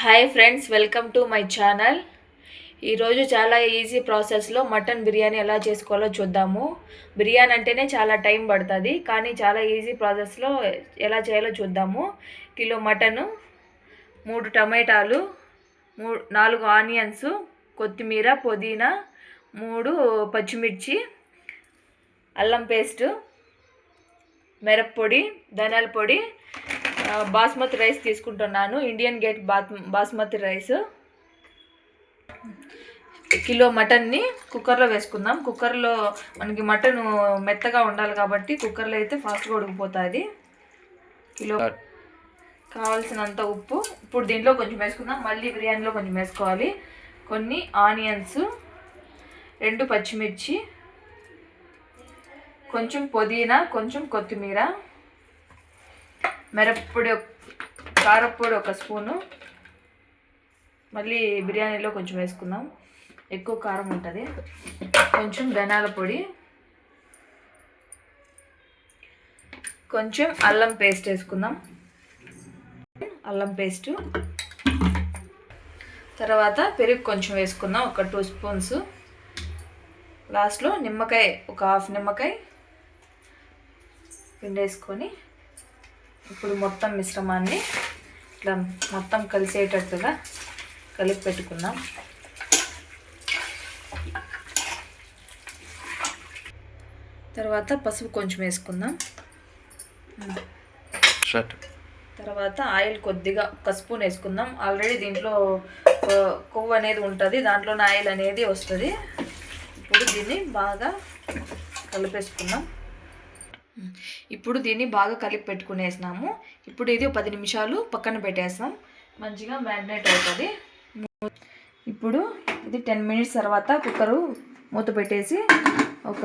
Hi friends welcome to my channel ఈరోజు చాలా easy ప్రాసెస్లో మటన్ బిర్యానీ ఎలా చేసుకోవాలో చూద్దాము. బిర్యానీ అంటేనే చాలా టైం పడుతుంది కానీ చాలా ఈజీ ప్రాసెస్లో ఎలా చేయాలో చూద్దాము. కిలో మటను మూడు టమాటాలు మూ నాలుగు ఆనియన్స్ కొత్తిమీర పుదీనా మూడు పచ్చిమిర్చి అల్లం పేస్టు మిరప్పొడి ధనియాల పొడి బాస్మతి రైస్ తీసుకుంటున్నాను. ఇండియన్ గేట్ బాత్ బాస్మతి రైస్. కిలో మటన్ని కుక్కర్లో వేసుకుందాం. కుక్కర్లో మనకి మటన్ మెత్తగా ఉండాలి కాబట్టి కుక్కర్లో అయితే ఫాస్ట్గా ఉడికిపోతుంది. కిలో కావాల్సినంత ఉప్పు. ఇప్పుడు దీంట్లో కొంచెం వేసుకుందాం. మళ్ళీ బిర్యానీలో కొంచెం వేసుకోవాలి. కొన్ని ఆనియన్స్ రెండు పచ్చిమిర్చి కొంచెం పుదీనా కొంచెం కొత్తిమీర. మిరప్పొడి ఒక- కారప్పొడి ఒక స్పూను. మళ్ళీ బిర్యానీలో కొంచెం వేసుకుందాం. ఎక్కువ కారం ఉంటుంది. కొంచెం ధనాల పొడి. కొంచెం అల్లం పేస్ట్ వేసుకుందాం. అల్లం పేస్టు. తర్వాత పెరుగు కొంచెం వేసుకుందాం. ఒక టూ స్పూన్స్. లాస్ట్లో నిమ్మకాయ ఒక హాఫ్ నిమ్మకాయ పిండి వేసుకొని ఇప్పుడు మొత్తం మిశ్రమాన్ని ఇట్లా మొత్తం కలిసేటట్టుగా కలిపి పెట్టుకుందాం. తర్వాత పసుపు కొంచెం వేసుకుందాం. తర్వాత ఆయిల్ కొద్దిగా ఒక స్పూన్ వేసుకుందాం. ఆల్రెడీ దీంట్లో కొవ్వు అనేది ఉంటుంది. దాంట్లోనే ఆయిల్ అనేది వస్తుంది. ఇప్పుడు దీన్ని బాగా కలిపేసుకుందాం. ఇప్పుడు దీన్ని బాగా కలిపి పెట్టుకునేసినాము. ఇప్పుడు ఇది ఒక పది నిమిషాలు పక్కన పెట్టేస్తాం. మంచిగా మ్యారినేట్ అవుతుంది. ఇప్పుడు ఇది టెన్ మినిట్స్ తర్వాత కుక్కరు మూత పెట్టేసి ఒక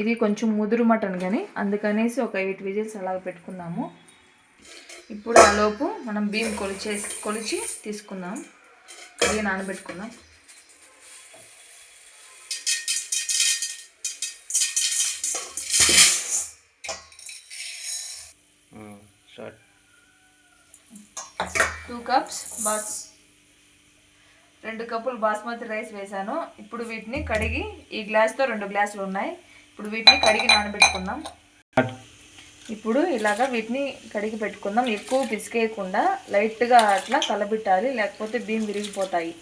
ఇది కొంచెం ముదురు మటన్ కానీ అందుకనేసి ఒక ఎయిట్ విజిల్స్ అలాగ పెట్టుకున్నాము. ఇప్పుడు ఆలోపు మనం బియ్యం కొలిచేసి కొలిచి తీసుకుందాం. బియ్యం నానబెట్టుకుందాం. షర్ట్ టూ కప్స్ బాస్ రెండు కప్పులు బాస్మతి రైస్ వేసాను. ఇప్పుడు వీటిని కడిగి ఈ గ్లాస్తో రెండు గ్లాసులు ఉన్నాయి. ఇప్పుడు వీటిని కడిగి నానబెట్టుకుందాం. ఇప్పుడు ఇలాగా వీటిని కడిగి పెట్టుకుందాం. ఎక్కువ పిసికేయకుండా లైట్గా అట్లా కలబెట్టాలి లేకపోతే బియ్యం విరిగిపోతాయి.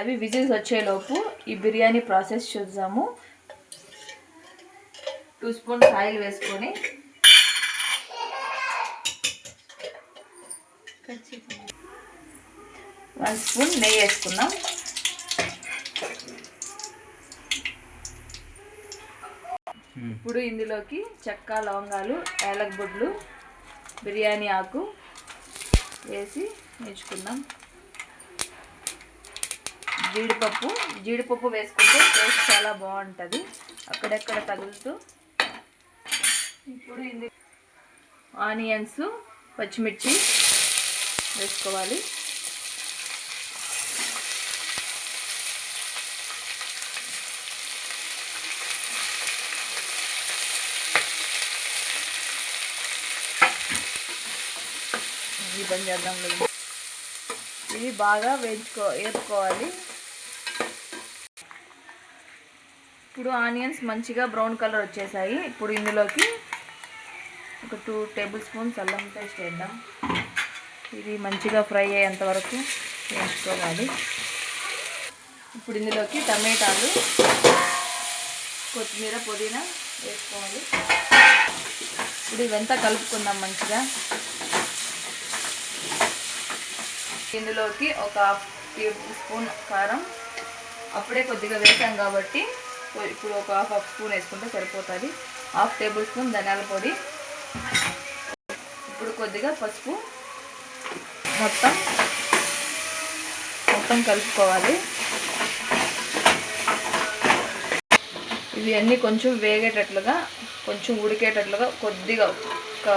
అవి విజిల్స్ వచ్చేలోపు ఈ బిర్యానీ ప్రాసెస్ చూద్దాము. టూ స్పూన్స్ ఆయిల్ వేసుకొని వన్ స్పూన్ నెయ్యి వేసుకుందాం. ఇప్పుడు ఇందులోకి చెక్క లవంగాలు యాలక్ బిర్యానీ ఆకు వేసి నేర్చుకుందాం జీడిపప్పు జీడిపప్పు వేసుకుంటే టేస్ట్ చాలా బాగుంటుంది. అక్కడెక్కడ తగులుతూ ఇప్పుడు ఆనియన్స్ పచ్చిమిర్చి వేసుకోవాలి. ఇది పని చేద్దాం లేదు ఇవి బాగా వేయించుకో వేపుకోవాలి ఇప్పుడు ఆనియన్స్ మంచిగా బ్రౌన్ కలర్ వచ్చేసాయి. ఇప్పుడు ఇందులోకి ఒక టూ టేబుల్ స్పూన్స్ అల్లం పేస్ట్ వేద్దాం. ఇది మంచిగా ఫ్రై అయ్యేంత వరకు వేసుకోవాలి. ఇప్పుడు ఇందులోకి టమాటాలు కొత్తిమీర పుదీనా వేసుకోవాలి. ఇప్పుడు ఇవంతా కలుపుకుందాం మంచిగా. ఇందులోకి ఒక హాఫ్ టేబుల్ స్పూన్ కారం. అప్పుడే కొద్దిగా వేసాం కాబట్టి ఇప్పుడు ఒక హాఫ్ హాఫ్ స్పూన్ వేసుకుంటే సరిపోతుంది. హాఫ్ టేబుల్ స్పూన్ ధనియాల పొడి. ఇప్పుడు కొద్దిగా పసుపు మొత్తం మొత్తం కలుపుకోవాలి. ఇవి అన్నీ కొంచెం వేగేటట్లుగా కొంచెం ఉడికేటట్లుగా కొద్దిగా ఒక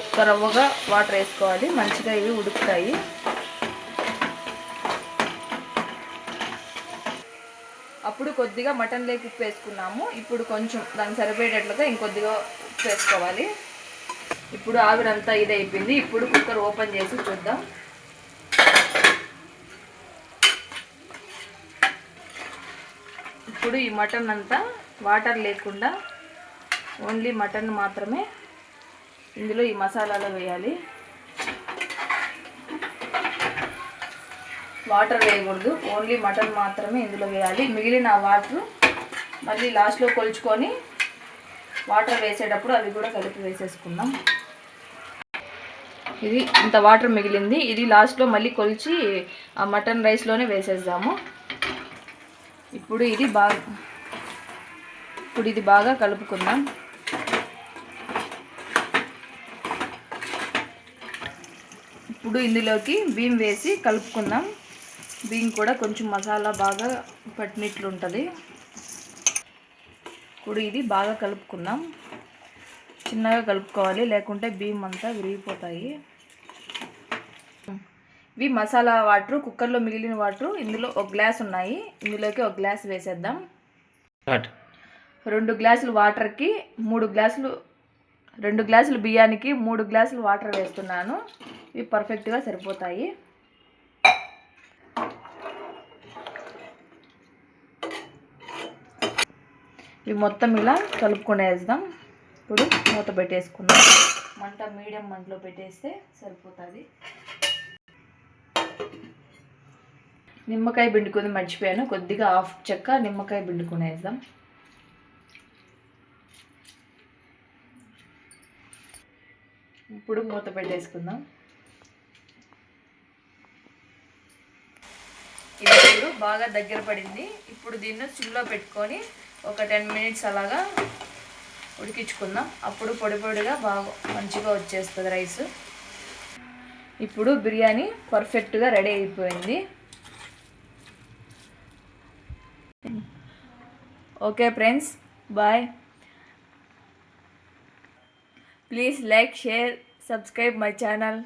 ఒక్క రవ్వగా వాటర్ వేసుకోవాలి. మంచిగా ఇవి ఉడుకుతాయి. అప్పుడు కొద్దిగా మటన్ లేక్ ఉప్పు వేసుకున్నాము. ఇప్పుడు కొంచెం దానికి సరిపోయేటట్లుగా ఇంకొద్దిగా మిక్స్ చేసుకోవాలి ఇప్పుడు ఆవిరంతా ఇది అయిపోయింది ఇప్పుడు కుక్కర్ ఓపెన్ చేసి చూద్దాం. ఇప్పుడు ఈ మటన్ అంతా వాటర్ లేకుండా ఓన్లీ మటన్ మాత్రమే ఇందులో ఈ మసాలాలో వేయాలి. వాటర్ వేయకూడదు. ఓన్లీ మటన్ మాత్రమే ఇందులో వేయాలి. మిగిలిన వాటర్ మళ్ళీ లాస్ట్లో కొలుచుకొని వాటర్ వేసేటప్పుడు అవి కూడా కలిపి వేసేసుకుందాం. ఇది ఇంత వాటర్ మిగిలింది. ఇది లాస్ట్లో మళ్ళీ కొలిచి ఆ మటన్ రైస్లోనే వేసేద్దాము. ఇప్పుడు ఇది బాగా ఇప్పుడు ఇది బాగా కలుపుకుందాం. ఇప్పుడు ఇందులోకి బియ్యం వేసి కలుపుకుందాం. బియ్యం కూడా కొంచెం మసాలా బాగా పట్టినట్లు ఉంటుంది ఇప్పుడు ఇది బాగా కలుపుకుందాం. చిన్నగా కలుపుకోవాలి. లేకుంటే బియ్యం అంతా విరిగిపోతాయి. ఇవి మసాలా వాటర్ కుక్కర్లో మిగిలిన వాటర్ ఇందులో ఒక గ్లాస్ ఉన్నాయి. ఇందులోకి ఒక గ్లాస్ వేసేద్దాం. రెండు గ్లాసులు వాటర్కి మూడు గ్లాసులు రెండు గ్లాసులు బియ్యానికి మూడు గ్లాసులు వాటర్ వేస్తున్నాను. ఇవి పర్ఫెక్ట్గా సరిపోతాయి. ఇవి మొత్తం ఇలా కలుపుకునేద్దాం ఇప్పుడు మూత పెట్టేసుకుందాం. మంట మీడియం మంటలో పెట్టేస్తే సరిపోతుంది. నిమ్మకాయ పిండుకొని మర్చిపోయాను. కొద్దిగా హాఫ్ చెక్క నిమ్మకాయ పిండుకునేద్దాం ఇప్పుడు మూత పెట్టేసుకుందాం. ఇది ఇప్పుడు బాగా దగ్గర పడింది. ఇప్పుడు దీన్ని చిల్లో పెట్టుకొని ఒక టెన్ మినిట్స్ అలాగా ఉడికించుకుందాం. అప్పుడు పొడి పొడిగా బాగా మంచిగా వచ్చేస్తుంది రైస్. ఇప్పుడు బిర్యానీ పర్ఫెక్ట్గా రెడీ అయిపోయింది. Okay friends bye. Please like share subscribe my channel.